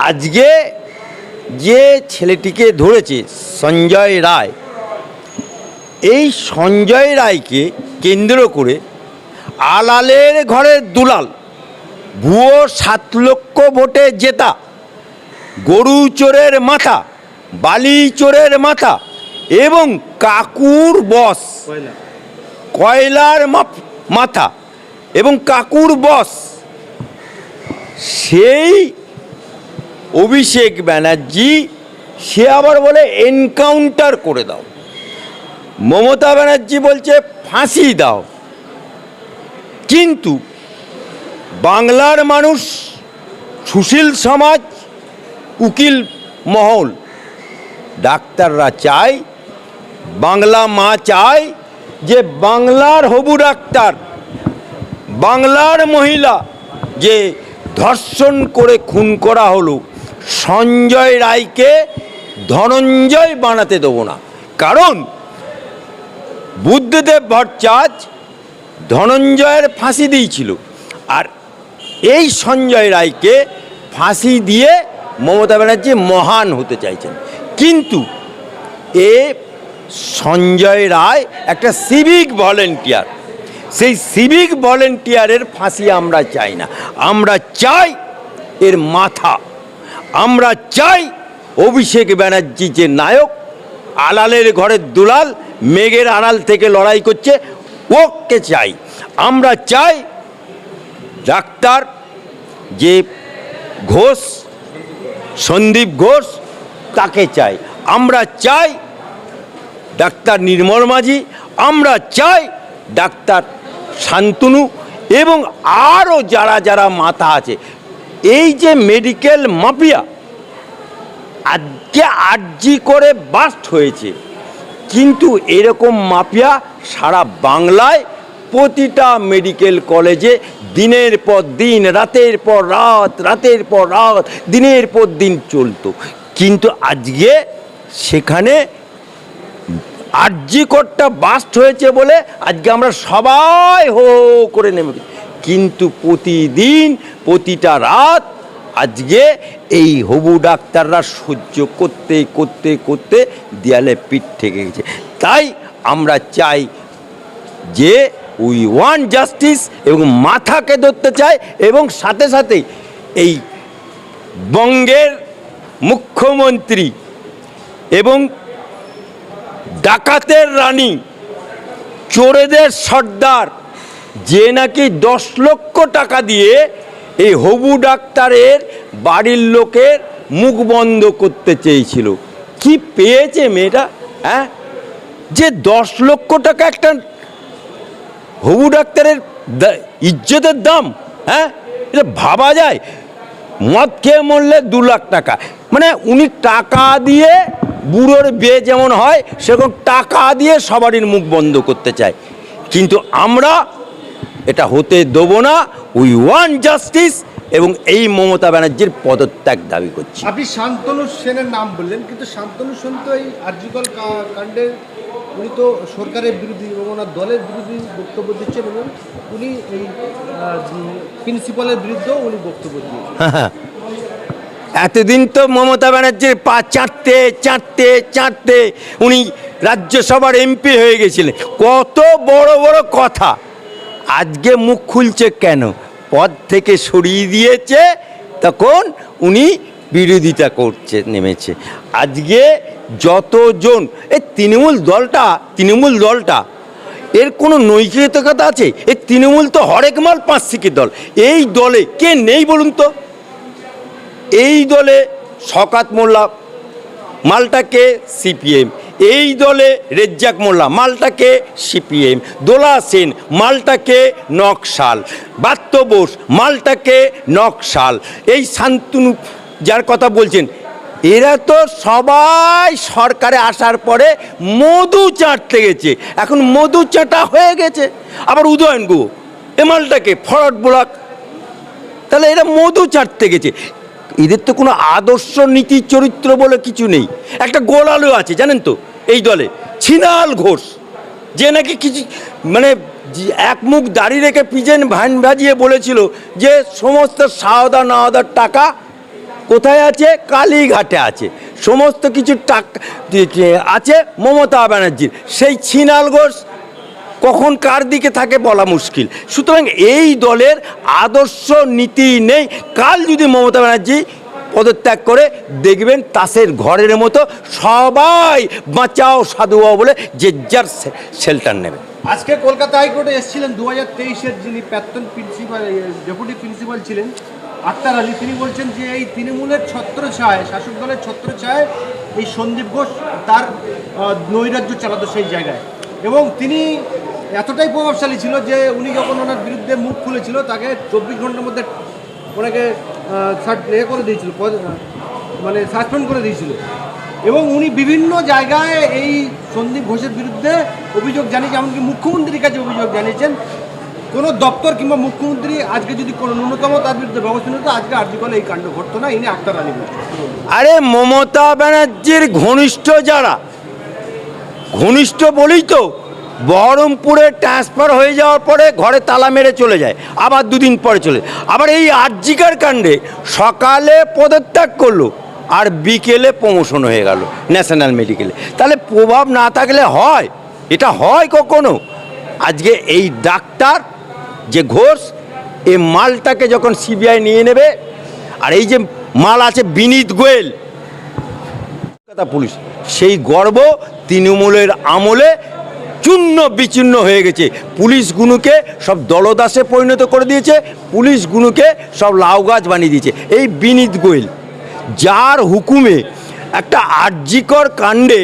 আজকে যে ছেলেটিকে ধরেছে সঞ্জয় রায় এই সঞ্জয় রায়কে কেন্দ্র করে আলালের ঘরের দুলাল ভুয়ো সাত লক্ষ ভোটে জেতা গরু চোরের মাথা বালি চোরের মাথা এবং কাকুর বস কয়লার মাথা এবং কাকুর বস সেই অভিষেক ব্যানার্জি, সে আবার বলে, এনকাউন্টার করে দাও। মমতা ব্যানার্জি বলছে, ফাঁসি দাও। কিন্তু বাংলার মানুষ, সুশীল সমাজ, উকিল মহল, ডাক্তাররা চায়, বাংলা মা চায় যে বাংলার হবু ডাক্তার, বাংলার মহিলা যে ধর্ষণ করে খুন করা হলো সঞ্জয় রায়কে ধনঞ্জয় বানাতে দেবো না। কারণ বুদ্ধদেব ভট্টাচার্য ধনঞ্জয়ের ফাঁসি দিয়েছিল। আর এই সঞ্জয় রায়কে ফাঁসি দিয়ে মমতা ব্যানার্জি মহান হতে চাইছেন। কিন্তু এ সঞ্জয় রায় একটা সিভিক ভলেন্টিয়ার। সেই সিভিক ভলেন্টিয়ারের ফাঁসি আমরা চাই না। আমরা চাই এর মাথা আমরা চাই অভিষেক ব্যানার্জি যে নায়ক, আলালের ঘরের দুলাল, মেঘের আড়াল থেকে লড়াই করছে, ওকে চাই। আমরা চাই ডাক্তার যে ঘোষ, সন্দীপ ঘোষ, তাকে চাই। আমরা চাই ডাক্তার নির্মল মাঝি, আমরা চাই ডাক্তার শান্তনু, এবং আরও যারা যারা মাথা আছে এই যে মেডিকেল মাফিয়া আজকে আর্জি করে বাস্ট হয়েছে কিন্তু এরকম মাফিয়া সারা বাংলায় প্রতিটা মেডিকেল কলেজে দিনের পর দিন, রাতের পর রাত, রাতের পর রাত, দিনের পর দিন চলতো কিন্তু আজকে সেখানে আর্যিকরটা বাস্ট হয়েছে বলে আজকে আমরা সবাই হো করে নেমে। কিন্তু প্রতিদিন, প্রতিটা রাত আজকে এই হবু ডাক্তাররা সহ্য করতে করতে করতে দেয়ালে পিঠ থেকে গেছে। তাই আমরা চাই যে উই ওয়ান জাস্টিস এবং মাথাকে ধরতে চাই এবং সাথে সাথে এই বঙ্গের মুখ্যমন্ত্রী এবং ডাকাতের রানী, চোরেদের সর্দার যে নাকি দশ লক্ষ টাকা দিয়ে এই হবু ডাক্তারের বাড়ির লোকের মুখ বন্ধ করতে চেয়েছিল। কি পেয়েছে মেয়েটা হ্যাঁ? যে দশ লক্ষ টাকা একটা হবু ডাক্তারের ইজ্জতের দাম হ্যাঁ? এটা ভাবা যায়। মদ খেয়ে মরলে দু লাখ টাকা। মানে উনি টাকা দিয়ে বুড়োর বিয়ে যেমন হয়, সেরকম টাকা দিয়ে সবারই মুখ বন্ধ করতে চায়। কিন্তু আমরা এটা হতে দেবো না। উই ওয়ান জাস্টিস এবং এই মমতা ব্যানার্জির পদত্যাগ দাবি করছি। আপনি শান্তনু সেনের নাম বললেন কিন্তু শান্তনু সেন তো এই আর্জিকল কা- কাণ্ডের উনি তো সরকারের বিরোধী এবং ওনার দলের বিরোধী বক্তব্য দিচ্ছেন এবং উনি এই প্রিন্সিপালের বিরুদ্ধেও উনি বক্তব্য দিয়েছেন। এতদিন তো মমতা ব্যানার্জির পা চাটতে চাটতে চাটতে উনি রাজ্যসভার এমপি হয়ে গেছিলেন। কত বড় বড় কথা। আজকে মুখ খুলছে কেন? পদ থেকে সরিয়ে দিয়েছে, তখন উনি বিরোধিতা করছে, নেমেছে। আজকে যতজন এই তৃণমূল দলটা তৃণমূল দলটা, এর কোনো নৈতিকতা আছে? এই তৃণমূল তো হরেক মাল পাঁচ সিকের দল। এই দলে কে নেই বলুন তো? এই দলে শকাত মোল্লা মালটাকে সিপিএম। এই দলে রেজ্জাক মোল্লা, মালটাকে সিপিএম, দোলা সেন, মালটাকে নকশাল, বাত্য বোস, মালটাকে নকশাল। এই শান্তনু যার কথা বলছেন, এরা তো সবাই সরকারে আসার পরে মধু চাটতে গেছে এখন মধু চাটা হয়ে গেছে। আবার উদয়ন এ মালটাকে ফরওয়ার্ড ব্লক, তাহলে এরা মধু চাটতে গেছে এদের তো কোনো আদর্শ নীতি চরিত্র বলে কিছু নেই। একটা গোলালু আছে, জানেন তো? এই দলে। ছিনাল ঘোষ, যে নাকি কিছু মানে এক মুখ দাঁড়িয়ে রেখে পিজেন ভ্যান ভাজিয়ে বলেছিল যে সমস্ত সাওদা নাওদার টাকা কোথায় আছে? কালীঘাটে আছে। সমস্ত কিছু টাকা আছে মমতা ব্যানার্জির। সেই ছিনাল ঘোষ কখন কার দিকে থাকে বলা মুশকিল। সুতরাং এই দলের আদর্শ নীতি নেই। কাল যদি মমতা ব্যানার্জি পদত্যাগ করে দেখবেন তাসের ঘরের মতো সবাই বাঁচাও সাধু বলে যে যার শেল্টার নেবে। আজকে কলকাতা হাইকোর্টে এসেছিলেন দু হাজার তেইশের যিনি প্রাক্তন প্রিন্সিপাল ডেপুটি প্রিন্সিপাল ছিলেন, আক্তার আলী। তিনি বলছেন যে এই তৃণমূলের ছত্র ছায় শাসক দলের ছত্র ছায় এই সন্দীপ ঘোষ তার নৈরাজ্য চালাতো সেই জায়গায়। এবং তিনি এতটাই প্রভাবশালী ছিল যে উনি যখন ওনার বিরুদ্ধে মুখ খুলেছিল, তাকে চব্বিশ ঘণ্টার মধ্যে ওনাকে এ করে দিয়েছিল মানে সাসপেন্ড করে দিয়েছিল। এবং উনি বিভিন্ন জায়গায় এই সন্দীপ ঘোষের বিরুদ্ধে অভিযোগ জানিয়েছে, এমনকি মুখ্যমন্ত্রীর কাছে অভিযোগ জানিয়েছেন। কোনো দপ্তর কিংবা মুখ্যমন্ত্রী আজকে যদি কোনো ন্যূনতম তার বিরুদ্ধে ব্যবস্থা নিত আজকে আর্যকলে এই কাণ্ড ঘটতো না, ইনি আক্তার আলী আরে, মমতা ব্যানার্জির ঘনিষ্ঠ যারা, ঘনিষ্ঠ বলেই তো বহরমপুরে ট্রান্সফার হয়ে যাওয়ার পরে ঘরে তালা মেরে চলে যায়, আবার দুদিন পরে চলে আবার এই আর্জিকার কাণ্ডে সকালে পদত্যাগ করল, আর বিকেলে প্রমোশন হয়ে গেল ন্যাশনাল মেডিকেলে তাহলে প্রভাব না থাকলে হয়? এটা হয় কখনো? আজকে এই ডাক্তার যে ঘোষ এই মালটাকে যখন সিবিআই নিয়ে নেবে, আর এই যে মাল আছে বিনীত গোয়েল, কলকাতা পুলিশ, সেই গর্ব তৃণমূলের আমলে চূর্ণ বিচূর্ণ হয়ে গেছে। পুলিশগুলোকে সব দলদাসে পরিণত করে দিয়েছে পুলিশগুলোকে সব লাউ গাছ বানিয়ে দিয়েছে। এই বিনীত গোয়েল, যার হুকুমে একটা আর্যিকর কাণ্ডে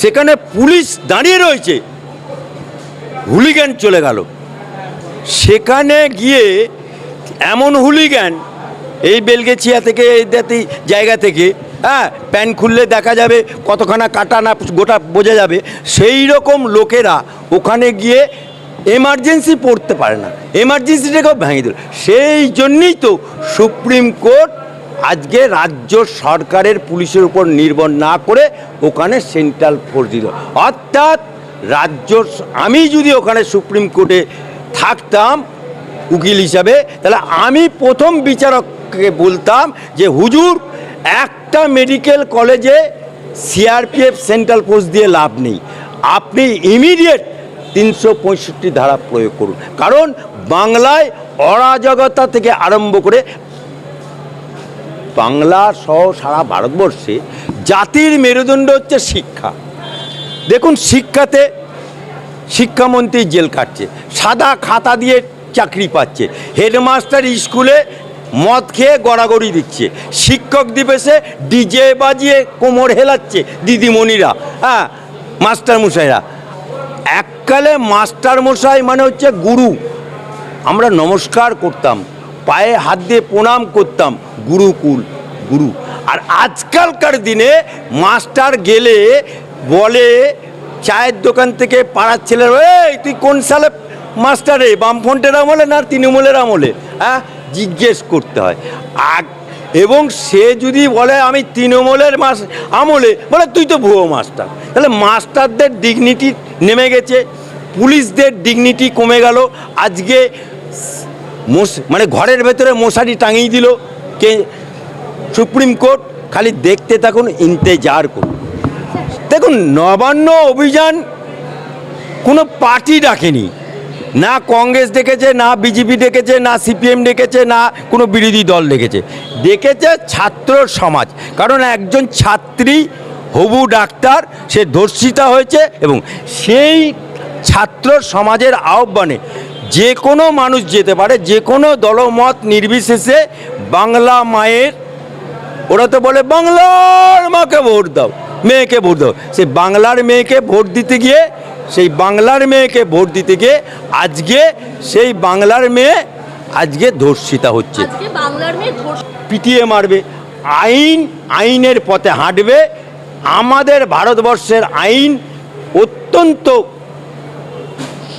সেখানে পুলিশ দাঁড়িয়ে রয়েছে হুলিগ্যান চলে গেল। সেখানে গিয়ে এমন হুলিগ্যান এই বেলগেছিয়া থেকে, এই জায়গা থেকে হ্যাঁ প্যান্ট খুললে দেখা যাবে কতখানা কাটা না গোটা বোঝা যাবে। সেই রকম লোকেরা ওখানে গিয়ে এমার্জেন্সি পড়তে পারে না। এমার্জেন্সিটাকেও ভেঙে দিল। সেই জন্যই তো সুপ্রিম কোর্ট আজকে রাজ্য সরকারের পুলিশের উপর নির্ভর না করে ওখানে সেন্ট্রাল ফোর্স দিল। অর্থাৎ রাজ্য আমি যদি ওখানে সুপ্রিম কোর্টে থাকতাম উকিল হিসাবে, তাহলে আমি প্রথম বিচারককে বলতাম যে, হুজুর একটা মেডিকেল কলেজে সিআরপিএফ সেন্ট্রাল পোস্ট দিয়ে লাভ নেই। আপনি ইমিডিয়েট তিনশো পঁয়ষট্টি ধারা প্রয়োগ করুন। কারণ বাংলায় অরাজকতা থেকে আরম্ভ করে বাংলা সহ সারা ভারতবর্ষে জাতির মেরুদণ্ড হচ্ছে শিক্ষা। দেখুন শিক্ষাতে শিক্ষামন্ত্রী জেল কাটছে, সাদা খাতা দিয়ে চাকরি পাচ্ছে। হেডমাস্টার স্কুলে মদ খেয়ে গড়াগড়ি দিচ্ছে। শিক্ষক দিবসে ডিজে বাজিয়ে কোমর হেলাচ্ছে দিদিমণিরা হ্যাঁ মাস্টারমশাইরা। এককালে মাস্টারমশাই মানে হচ্ছে গুরু। আমরা নমস্কার করতাম, পায়ে হাত দিয়ে প্রণাম করতাম, গুরুকুল, গুরু। আর আজকালকার দিনে মাস্টার গেলে বলে, চায়ের দোকান থেকে পাড়ার ছেলের, এই, তুই কোন সালে মাস্টারে বামফ্রন্টের আমলে না তৃণমূলের আমলে? হ্যাঁ জিজ্ঞেস করতে হয়। আর, এবং সে যদি বলে, আমি তৃণমূলের মাস আমলে, বলে, তুই তো ভুয়ো মাস্টার। তাহলে মাস্টারদের ডিগনিটি নেমে গেছে, পুলিশদের ডিগনিটি কমে গেল। আজকে মানে ঘরের ভেতরে মশারি টাঙিয়ে দিল। কে, সুপ্রিম কোর্ট, খালি দেখতে থাকুন, ইন্তেজার করুন। দেখুন, নবান্ন অভিযান কোনো পার্টি ডাকেনি। না কংগ্রেস ডেকেছে, না বিজেপি ডেকেছে, না সিপিএম ডেকেছে, না কোনো বিরোধী দল ডেকেছে। ডেকেছে ছাত্র সমাজ। কারণ একজন ছাত্রী, হবু ডাক্তার, সে ধর্ষিতা হয়েছে এবং সেই ছাত্র সমাজের আহ্বানে যে কোনো মানুষ যেতে পারে, যে কোনো দলমত নির্বিশেষে বাংলা মায়ের, ওরা তো বলে বাংলার মাকে ভোট দাও, মেয়েকে ভোট দাও। সে বাংলার মেয়েকে ভোট দিতে গিয়ে সেই বাংলার মেয়েকে ভোট দিতে গিয়ে আজকে সেই বাংলার মেয়ে আজকে ধর্ষিতা হচ্ছে। পিটিয়ে মারবে আইন আইনের পথে হাঁটবে আমাদের ভারতবর্ষের আইন অত্যন্ত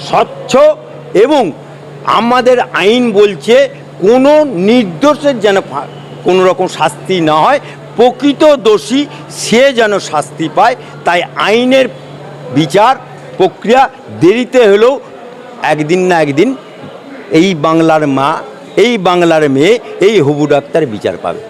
স্বচ্ছ এবং আমাদের আইন বলছে কোনো নির্দোষের যেন কোনো রকম শাস্তি না হয় প্রকৃত দোষী সে যেন শাস্তি পায় তাই আইনের বিচার প্রক্রিয়া দেরিতে হলেও একদিন না একদিন এই বাংলার মা, এই বাংলার মেয়ে, এই হবু ডাক্তার বিচার পাবে।